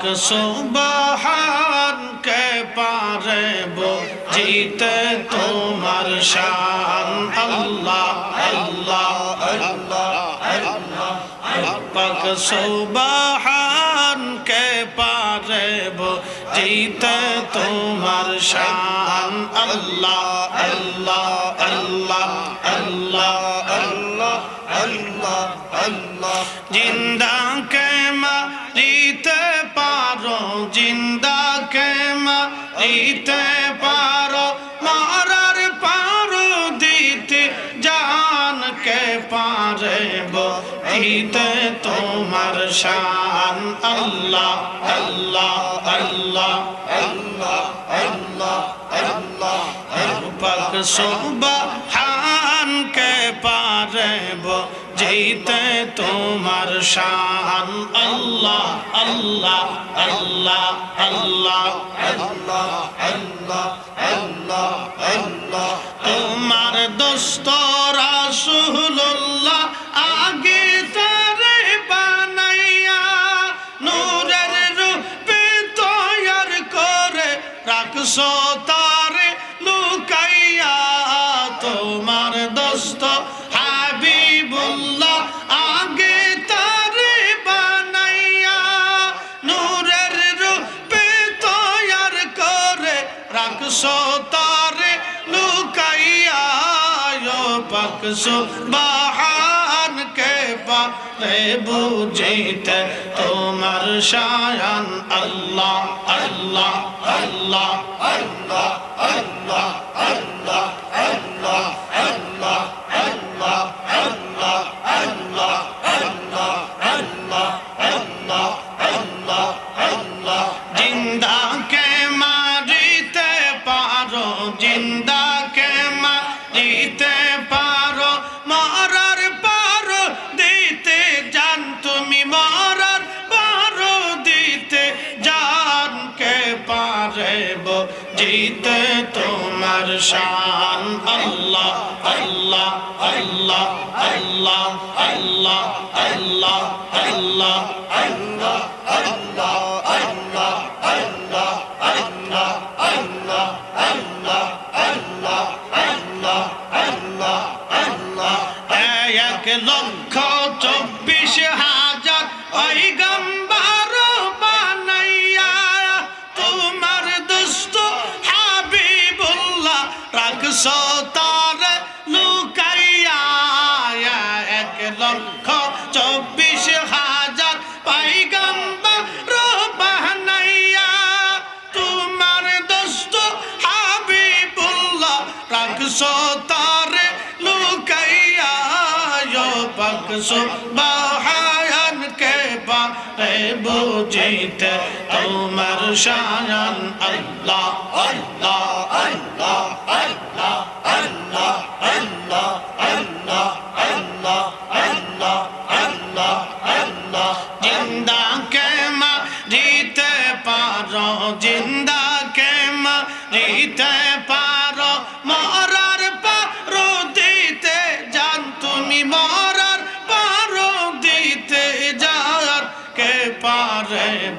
পাক সুবহান কে পারে জিতে তোমার শান। আল্লাহ আল্লাহ আল্লাহ পাক সুবহান কে পারে জিতে তোমার শান। আল্লাহ আল্লাহ আল্লাহ আল্লাহ আল্লাহ আল্লাহ আল্লাহ। জিন্দা কে মারিতে মারিতে পারো, মারার পারো, দিতে জান কে পারে দিতে তোমার শান। আল্লাহ আল্লাহ আল্লাহ আল্লাহ আল্লাহ আল্লাহ। পাক সুবহান জিতে তোমার শান। আল্লাহ আল্লাহ আল্লাহ আল্লাহ আল্লাহ আল্লাহ আল্লাহ আল্লাহ। তোমার দোস্ত রাসূলুল্লাহ আগে তারে বানাইয়া নূরের রূপে তৈয়ার করে রাখছো তারে লুকাইয়া ও পাকসো বাহান কে পারে বুঝিতে তোমার শায়ান আল্লাহ আল্লাহ আল্লাহ। তোমার শান আল্লাহ আল্লাহ আল্লাহ আল্লাহ আল্লাহ আল্লাহ আল্লাহ আল্লাহ আল্লাহ আল্লাহ আল্লাহ আল্লাহ আল্লাহ আল্লাহ আল্লাহ আল্লাহ আল্লাহ আল্লাহ লক্ষ পাকসো বাহায়ান কে পারে বুঝিতে। তোমার শায়ান আল্লাহ আল্লাহ আল্লাহ।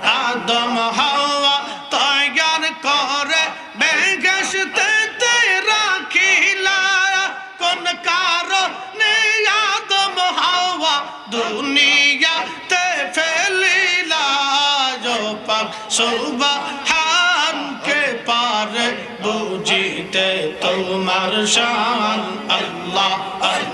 আদম হাওয়া তৈয়ার করে, বেহেশতে রাখিলা। কোন কারণে আদম হাওয়া দুনিয়াতে ফেলিলা? जो পাক সুবহান কে পারে বুঝিতে তোমার শান। আল্লাহ আল্লাহ।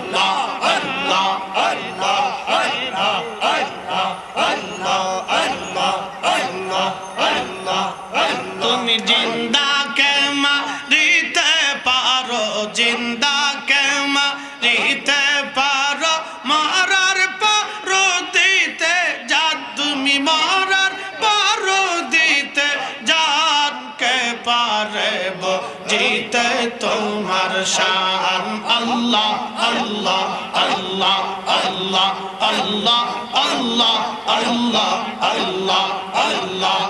মরার পারো দিতে জানকে পারব, জিতে তোমার শান। আল্লাহ আল্লাহ আল্লাহ আল্লাহ আল্লাহ আল্লাহ আল্লাহ আল্লাহ আল্লাহ।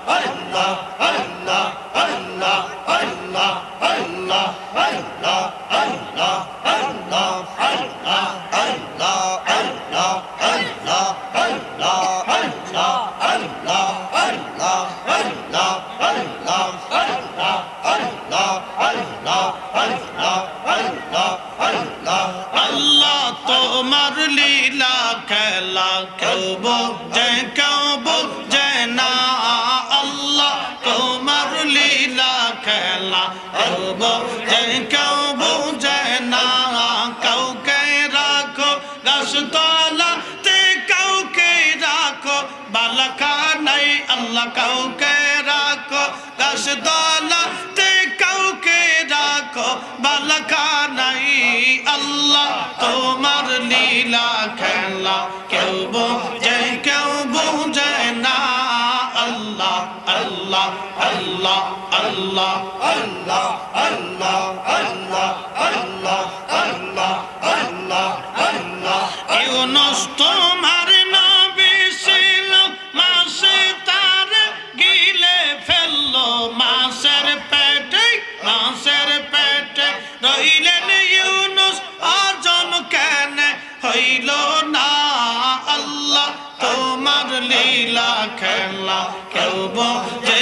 কেউ বোঝে কেউ বোঝে না, কাউকে রাখো গাছতলাতে কাউকে রাখো, বালাকা নাই, আল্লাহ কাউকে রাখো গাছতলাতে কাউকে রাখো, বালাকা নাই, আল্লাহ তোমার লীলা খেলা কেউ আল্লাহ আল্লাহ আল্লাহ আল্লাহ আল্লাহ আল্লাহ আল্লাহ আল্লাহ আল্লাহ। তোমার তার গিলে মাসের পেটে মাসের পেটে রইলেন ইউনুস আজম কেন হইল না? আল্লাহ, তোমার লীলা খেলা কেউ বোঝে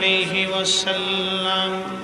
عليه وسلم